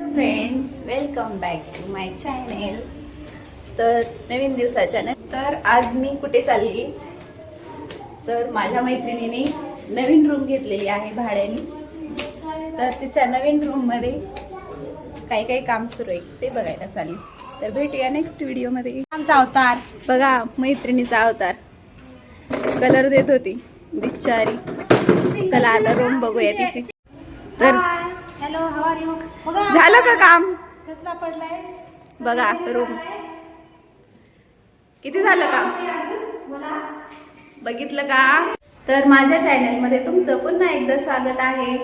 Friends welcome back to my channel तर नवीन दिवसाच्या न तर आज मी कुठे चालली? तर माझ्या मैत्रिणीने नवीन रूम घेतलेली आहे भाड्याने. तर तिच्या नवीन रूममध्ये काही काही काम सुरू आहे ते बघायला चालली. तर भेटूया नेक्स्ट व्हिडिओमध्ये आमचा अवतार. बघा मैत्रिणीचा अवतार. कलर देत होती बिचारी चला आता रूम बघूया तिची. तर हॅलो हाव झालं का काम? कसला पडलाय? बघा रूम किती झालं काम? बघितलं का? तर माझ्या चॅनलमध्ये तुमचं पुन्हा एकदा स्वागत आहे.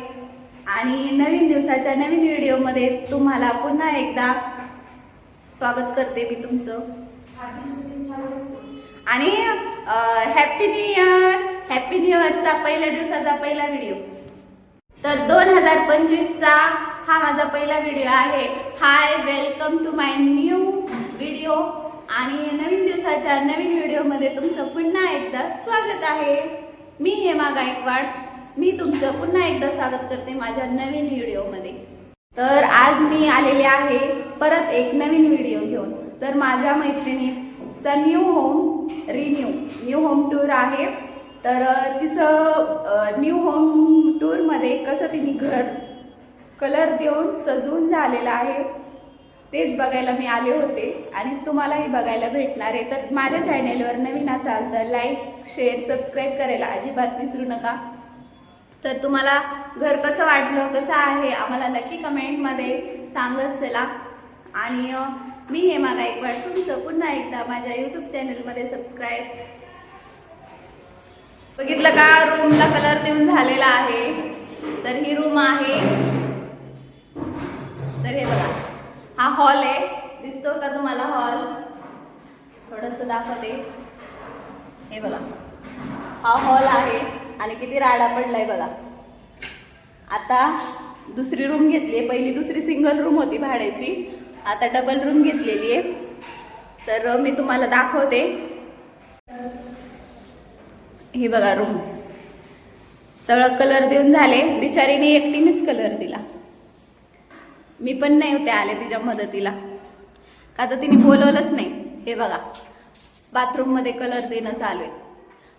आणि नवीन दिवसाच्या नवीन व्हिडिओमध्ये तुम्हाला पुन्हा एकदा स्वागत करते मी तुमचं. आणि happy new year happy new इयरचा पहिल्या दिवसाचा पहिला व्हिडिओ तर दोन हजार पंचवीसचा हा माझा पहिला व्हिडिओ आहे. Hi welcome to my new video आणि नवीन दिवसाच्या नवीन व्हिडिओमध्ये तुमचं पुन्हा एकदा स्वागत आहे. मी हेमा गायकवाड. मी तुमचं पुन्हा एकदा स्वागत करते माझ्या नवीन व्हिडिओमध्ये तर आज मी आलेले आहे परत एक नवीन व्हिडिओ घेऊन. तर माझ्या मैत्रिणीचा new home renew new home tour आहे. तर तिचं न्यू होम टूरमध्ये कसं तिने घर कलर देऊन सजवून झालेलं आहे तेच बघायला मी आले होते. आणि तुम्हालाही बघायला भेटणार आहे. तर माझ्या चॅनेलवर नवीन असाल तर लाईक शेअर सबस्क्राईब करायला अजिबात विसरू नका. तर तुम्हाला घर कसं वाटलं कसं आहे आम्हाला नक्की कमेंटमध्ये सांगत चला. आणि मी हे मला एक वाट तुमचं पुन्हा एकदा माझ्या यूट्यूब चॅनलमध्ये सबस्क्राईब बघितलं का? रूमला कलर देऊन झालेला आहे. तर ही रूम आहे. तर हे बघा. हा हॉल आहे. दिसतो का तुम्हाला हॉल थोडंसं दाखवते. हे बघा. हा हॉल आहे आणि किती राडा पडलाय बघा. आता दुसरी रूम घेतली आहे पहिली दुसरी सिंगल रूम होती भाड्याची. आता डबल रूम घेतलेली आहे तर मी तुम्हाला दाखवते. हे बघा रूम सगळं कलर देऊन झाले. बिचारीने एकटीनेच कलर दिला. मी पण नाही होते आले तिच्या मदतीला. का तर तिने बोलवलंच नाही. हे बघा. बाथरूममध्ये कलर देणं चालू आहे.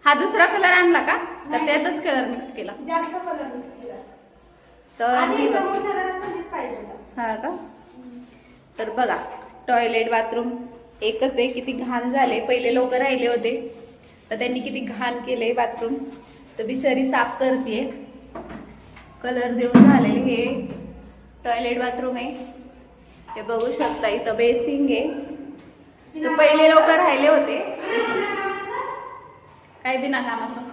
हा दुसरा कलर आणला का? तर त्यातच कलर मिक्स केला. जास्त कलर मिक्स केला. तर हा का? तर बघा. टॉयलेट बाथरूम एकच आहे. किती घाण झाले. पहिले लोक राहिले होते. तर त्यांनी किती घाण केले बाथरूम. तर बिचारी साफ करते कलर देऊन झालेले हे टॉयलेट बाथरूम आहे. हे बघू शकता इथं बेसिंग आहे. तर पहिले लोक राहिले होते. काय बिना कामाचं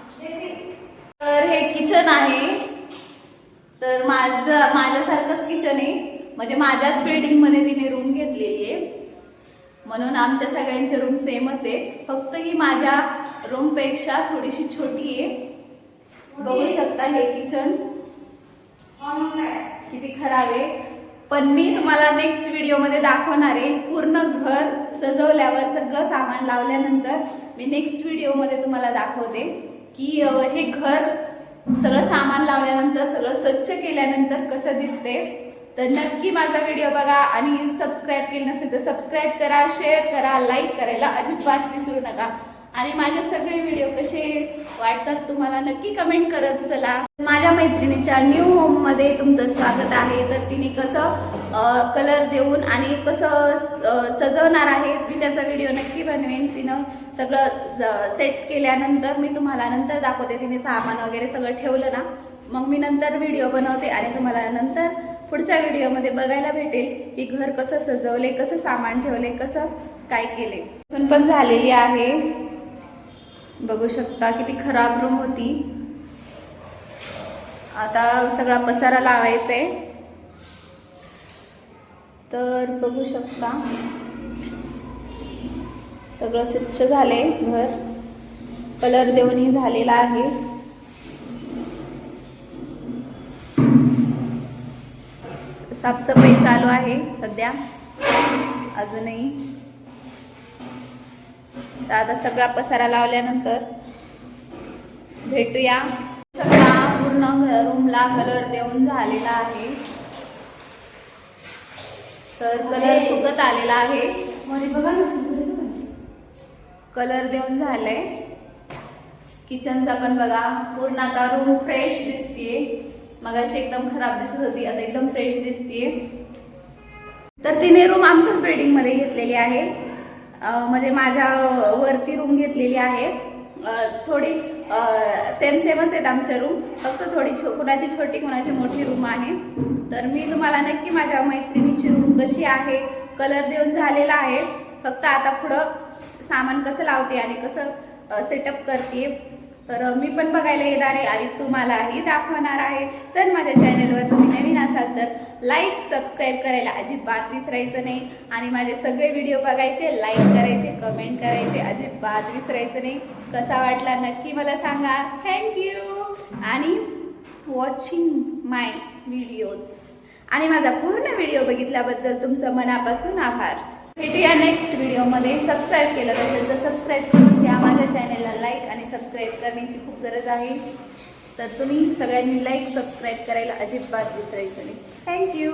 तर हे किचन आहे. तर माझं माझ्यासारखंच किचन आहे. म्हणजे माझ्याच बिल्डिंगमध्ये तिने रूम घेतलेली आहे. म्हणून आमच्या सगळ्यांचे रूम सेमच आहे. फक्त ही माझ्या रूमपेक्षा थोडीशी छोटी आहे. बघू शकता हे किचन किती खराब आहे. पण मी तुम्हाला नेक्स्ट व्हिडिओमध्ये दाखवणार आहे. पूर्ण घर सजवल्यावर सगळं सामान लावल्यानंतर मी नेक्स्ट व्हिडिओमध्ये तुम्हाला दाखवते की हे घर सगळं सामान लावल्यानंतर सगळं स्वच्छ केल्यानंतर कसं दिसते तर नक्की माझा व्हिडिओ बघा आणि सबस्क्राईब केलं नसेल तर सबस्क्राईब करा शेअर करा लाईक करायला अजिबात विसरू नका. आणि माझे सगळे व्हिडिओ कसे वाटतात तुम्हाला नक्की कमेंट करत चला. माझ्या मैत्रिणीच्या न्यू होममध्ये तुमचं स्वागत आहे. तर तिने कसं कलर देऊन आणि कसं सजवणार आहे मी त्याचा व्हिडिओ नक्की बनवेन. तिनं सगळं सेट केल्यानंतर मी तुम्हाला नंतर दाखवते. तिने सामान वगैरे सगळं ठेवलं ना मग मी नंतर व्हिडिओ बनवते आणि तुम्हाला नंतर पुढच्या व्हिडिओमध्ये बघायला भेटेल की घर कसं सजवले कसं सामान ठेवले कसं काय केले. पण झालेली आहे. बघू शकता किती खराब रूम होती. आता सगळा पसारा लावायचा आहे तर बघू शकता. सगळं स्वच्छ झाले घर. कलर देऊनही झालेला आहे. साफसफाई चालू आहे सध्या. अजूनही. तर आता सगळा पसारा लावल्यानंतर भेटूया. सगळा पूर्ण रूमला कलर देऊन झालेला आहे. तर कलर सुकत आलेला आहे. कलर देऊन झालंय. किचनचा पण बघा पूर्ण आता रूम फ्रेश दिसतीये. मग अशी एकदम खराब दिसत होती आता एकदम फ्रेश दिसतीये. तर तिने रूम आमच्याच बिल्डिंगमध्ये घेतलेली आहे. म्हणजे माझ्या वरती रूम घेतलेली आहे. थोडी सेम सेमच आहेत आमच्या रूम फक्त थोडी छो कुणाची छोटी कुणाची मोठी रूम आहे. तर मी तुम्हाला नक्की माझ्या मैत्रिणीची रूम कशी आहे कलर देऊन झालेला आहे. फक्त आता पुढं सामान कसं लावते आणि कसं सेटअप करते. तर मी पण बघायला येणार आहे आणि तुम्हालाही दाखवणार आहे. तर माझ्या चॅनलवर तुम्ही नवीन असाल तर लाईक सबस्क्राईब करायला अजिबात विसरायचं नाही. आणि माझे सगळे व्हिडिओ बघायचे लाईक करायचे कमेंट करायचे अजिबात विसरायचं नाही. कसा वाटला नक्की मला सांगा. थँक्यू आणि वॉचिंग माय व्हिडिओज आणि माझा पूर्ण व्हिडिओ बघितल्याबद्दल तुमचं मनापासून आभार. भेटूया नेक्स्ट व्हिडिओमध्ये सबस्क्राईब केलं असेल तर सबस्क्राईब करून घ्या माझ्या चॅनेलला लाईक आणि सबस्क्राईब करण्याची खूप गरज आहे. तर तुम्ही सगळ्यांनी लाईक सबस्क्राईब करायला अजिबात विसरायचं नाही. थँक्यू